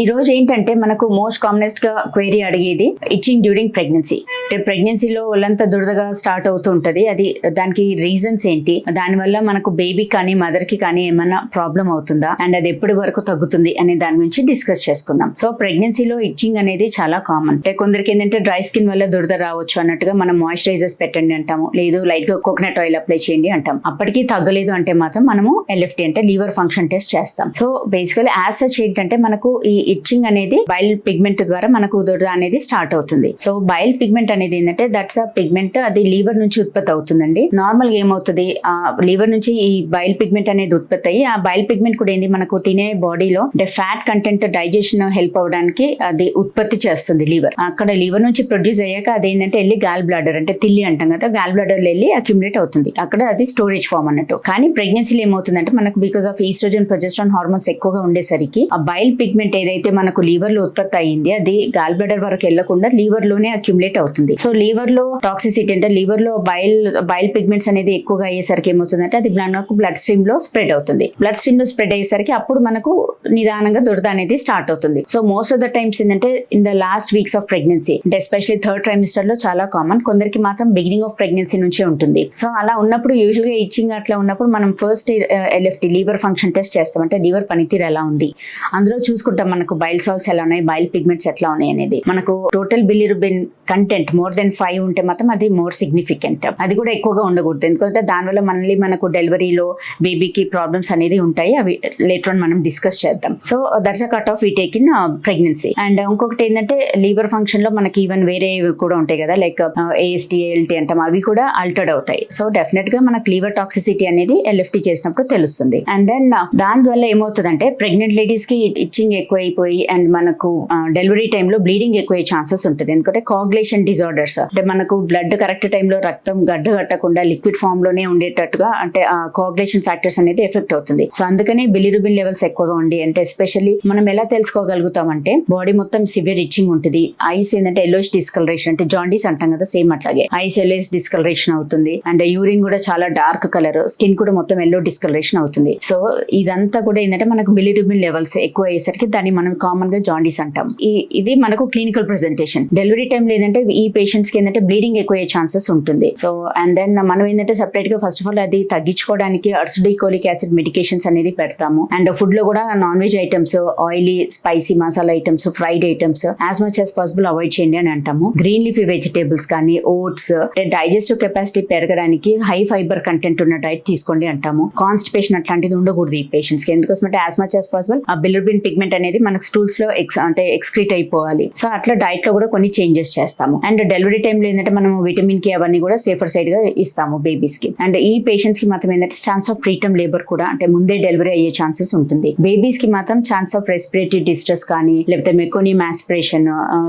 ఈ రోజు ఏంటంటే మనకు మోస్ట్ కామనెస్ట్గా క్వైరీ అడిగేది ఇచ్చింగ్ డ్యూరింగ్ ప్రెగ్నెన్సీ అంటే ప్రెగ్నెన్సీలో ఒళ్ళంతా దురదగా స్టార్ట్ అవుతుంటది అది దానికి రీజన్స్ ఏంటి? దానివల్ల మనకు బేబీ కానీ మదర్కి కానీ ఏమైనా ప్రాబ్లం అవుతుందా? అండ్ అది ఎప్పటి వరకు తగ్గుతుంది? అనే దాని గురించి డిస్కస్ చేసుకుందాం. సో ప్రెగ్నెన్సీలో ఇచ్చింగ్ అనేది చాలా కామన్ అంటే కొందరికి ఏంటంటే డ్రై స్కిన్ వల్ల దురద రావచ్చు అన్నట్టుగా మనం మాయిశ్చరైజర్స్ పెట్టండి అంటాము. లేదు లైట్గా కోకోనట్ ఆయిల్ అప్లై చేయండి అంటాం. అప్పటికి తగ్గలేదు అంటే మాత్రం మనము ఎల్ఎఫ్టీ అంటే లీవర్ ఫంక్షన్ టెస్ట్ చేస్తాం. సో బేసికల్ యాజ్ సచ్ ఏంటంటే మనకు ఈ ఇచ్చింగ్ అనేది బైల్ పిగ్మెంట్ ద్వారా మనకు ఉదురు అనేది స్టార్ట్ అవుతుంది. సో బైల్ పిగ్మెంట్ అనేది ఏంటంటే దట్స్ అ పిగ్మెంట్ అది లీవర్ నుంచి ఉత్పత్తి అవుతుందండి. నార్మల్గా ఏమవుతుంది? ఆ లీవర్ నుంచి ఈ బైల్ పిగ్మెంట్ అనేది ఉత్పత్తి అయ్యి ఆ బైల్ పిగ్మెంట్ కూడా ఏంది? మనకు తినే బాడీలో అంటే ఫ్యాట్ కంటెంట్ డైజెషన్ హెల్ప్ అవడానికి అది ఉత్పత్తి చేస్తుంది లీవర్. అక్కడ లీవర్ నుంచి ప్రొడ్యూస్ అయ్యాక అది ఏంటంటే వెళ్ళి గాల్ బ్లాడర్ అంటే తిల్లి అంటాం కదా గాల్ బ్లాడర్ వెళ్ళి అక్యుమిలేట్ అవుతుంది. అక్కడ అది స్టోరేజ్ ఫామ్ అన్నట్టు. కానీ ప్రెగ్నెన్సీలో ఏమవుతుందంటే మనకు because of estrogen progesterone hormones ఎక్కువగా ఉండేసరికి ఆ బైల్ పిగ్మెంట్ ఏదైతే మనకు లీవర్లో ఉత్పత్తి అయ్యింది అది గాల్ బ్లడర్ వరకు వెళ్ళకుండా లీవర్లోనే అక్యుములేట్ అవుతుంది. సో లీవర్లో టాక్సిసిటీ అంటే లీవర్లో బైల్ బైల్ పిగ్మెంట్స్ అనేది ఎక్కువగా అయ్యేసరికి ఏమవుతుందంటే అది మనకు బ్లడ్ స్ట్రీమ్లో స్ప్రెడ్ అవుతుంది. బ్లడ్ స్ట్రీమ్లో స్ప్రెడ్ అయ్యేసరికి అప్పుడు మనకు నిదానంగా దురద అనేది స్టార్ట్ అవుతుంది. So most of the times ఏంటంటే in the last weeks of pregnancy అంటే ఎస్పెషల్లీ థర్డ్ ట్రైమిస్టర్లో చాలా కామన్ కొందరికి మాత్రం బిగినింగ్ ఆఫ్ ప్రెగ్నెన్సీ నుంచే ఉంటుంది. సో అలా ఉన్నప్పుడు యూజువల్గా ఇచ్చింగ్ అట్లా ఉన్నప్పుడు మనం first LFT liver function test చేస్తాం. అంటే లీవర్ పనితీరు ఎలా ఉంది? అందులో చూసుకుంటాం. మనకు బైల్ సాల్స్ ఎలా ఉన్నాయి? బైల్ పిగ్మెంట్స్ ఎట్లా ఉన్నాయి అనేది. మనకు total bilirubin content more than five ఉంటే మాత్రం అది మోర్ సిగ్నిఫికెంట్ అది కూడా ఎక్కువగా ఉండకూడదు. ఎందుకంటే దానివల్ల మనల్ని మనకు డెలివరీలో బేబీకి ప్రాబ్లమ్స్ అనేది ఉంటాయి. అవి లేటర్ ఆన్ మనం డిస్కస్ చేద్దాం. So that's a cut off ఈ టేక్ ఇన్ ప్రెగ్నెన్సీ అండ్ ఇంకొకటి ఏంటంటే లీవర్ ఫంక్షన్లో మనకి ఈవెన్ వేరే కూడా ఉంటాయి కదా లైక్ ఏఎస్టీ ఏఎల్టీ అంటాం. అవి కూడా అల్టర్డ్ అవుతాయి. సో డెఫినెట్గా మనకు లీవర్ టాక్సిసిటీ అనేది ఎల్ఎఫ్టీ చేసినప్పుడు తెలుస్తుంది. అండ్ దెన్ uh, దాని వల్ల ఏమవుతుందంటే ప్రెగ్నెంట్ లేడీస్కి ఇచ్చింగ్ ఎక్కువైపోయి అండ్ మనకు డెలివరీ టైంలో బ్లీడింగ్ ఎక్కువ ఛాన్సెస్ ఉంటుంది. ఎందుకంటే కాగ్ కాగ్లేషన్ డిజార్డర్స్ అంటే మనకు బ్లడ్ కరెక్ట్ టైంలో రక్తం గడ్డ కట్టకుండా లిక్విడ్ ఫామ్లోనే ఉండేటట్టుగా అంటే ఆ కాగ్లేషన్ ఫ్యాక్టర్స్ అనేది ఎఫెక్ట్ అవుతుంది. సో అందుకనే బిలిరుబిన్ లెవెల్స్ ఎక్కువగా ఉండి అంటే ఎస్పెషల్లీ మనం ఎలా తెలుసుకోగలుగుతాం అంటే బాడీ మొత్తం సివియర్ ఇచ్చింగ్ ఉంటుంది. ఐస్ ఏంటంటే ఎల్లోస్ డిస్కలరేషన్ అంటే జాండీస్ అంటాం కదా సేమ్ అట్లాగే. ఐస్ ఎల్లోస్ డిస్కలరేషన్ అవుతుంది. అండ్ యూరిన్ కూడా చాలా డార్క్ కలర్ స్కిన్ కూడా మొత్తం ఎల్లో డిస్కలరేషన్ అవుతుంది. సో ఇదంతా కూడా ఏంటంటే మనకు బిలిరుబిన్ లెవెల్స్ ఎక్కువ అయ్యేసరికి దాన్ని మనం కామన్గా జాండీస్ అంటాం. ఈ- ఇది మనకు క్లినికల్ ప్రెజెంటేషన్ డెలివరీ టైంలో ఏంటంటే ఈ పేషెంట్స్కి ఏంటంటే బ్లీడింగ్ ఎక్కువ అయ్యే ఛాన్సెస్ ఉంటుంది. సో అండ్ దెన్ మనం ఏంటంటే సెపరేట్గా ఫస్ట్ ఆఫ్ ఆల్ అది తగ్గించుకోవడానికి అర్సుడికోలిక్ యాసిడ్ మెడికేషన్స్ అనేది పెడతాము. అండ్ ఫుడ్లో కూడా non veg items oily spicy masala items fried items as much as possible avoid చేయండి అని అంటాము. గ్రీన్ లీఫీ వెజిటేబుల్స్ కానీ ఓట్స్ డైజెస్టివ్ కెపాసిటీ పెరగడానికి హై ఫైబర్ కంటెంట్ ఉన్న డైట్ తీసుకోండి అంటాము. కాన్స్టిపేషన్ అట్లాంటిది ఉండకూడదు ఈ పేషెంట్స్కి. ఎందుకోసం అంటే యాజ్ మచ్ యాజ్ పాసిబుల్ ఆ బిలిరుబిన్ పిగ్మెంట్ అనేది మనకు స్టూల్స్లో ఎక్స్ అంటే ఎక్స్క్రీట్ అయిపోవాలి. సో అట్లా డైట్లో కూడా కొన్ని చేంజెస్ చేస్తాము. అండ్ డెలివరీ టైంలో ఏంటంటే మనం విటమిన్కి అవన్నీ కూడా సేఫర్ సైడ్గా ఇస్తాము బేబీస్కి. అండ్ ఈ పేషెంట్స్కి మాత్రం ఏంటంటే ఛాన్స్ ఆఫ్ ప్రీటమ్ లేబర్ కూడా అంటే ముందే డెలివరీ అయ్యే ఛాన్సెస్ ఉంటుంది. బేబీస్కి మాత్రం ఛాన్స్ ఆఫ్ రెస్పిరేటరీ డిస్ట్రెస్ కానీ లేకపోతే మెకోని ఆస్పిరేషన్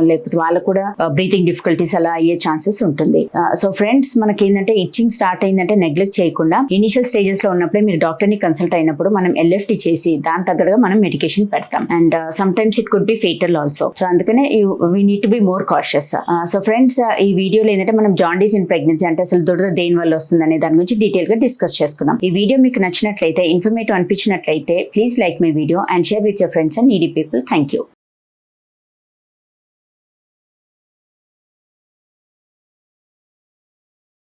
లేకపోతే వాళ్ళకు కూడా బ్రీతింగ్ డిఫికల్టీస్ అలా అయ్యే ఛాన్సెస్ ఉంటుంది. సో ఫ్రెండ్స్ మనకి ఏంటంటే ఇచ్చింగ్ స్టార్ట్ అయిందంటే నెగ్లెక్ట్ చేయకుండా ఇనిషియల్ స్టేజెస్లో ఉన్నప్పుడే మీరు డాక్టర్ని కన్సల్ట్ అయినప్పుడు మనం ఎల్ఎఫ్టి చేసి దాని తగ్గట్టుగా మనం మెడికేషన్ పెడతాం. And some times it could be fatal also so అందుకనే we need to be more cautious so friends ఈ వీడియోలో ఏంటంటే మనం జాండీస్ ఇన్ ప్రెగ్నెన్సీ అంటే అసలు దురద దేని వల్ల వస్తుంది అనే దాని గురించి డీటెయిల్గా డిస్కస్ చేసుకున్నాం ఈ వీడియో మీకు నచ్చినట్లయితే informative అనిపించినట్లయితే please like my video and share with your friends and needy people thank you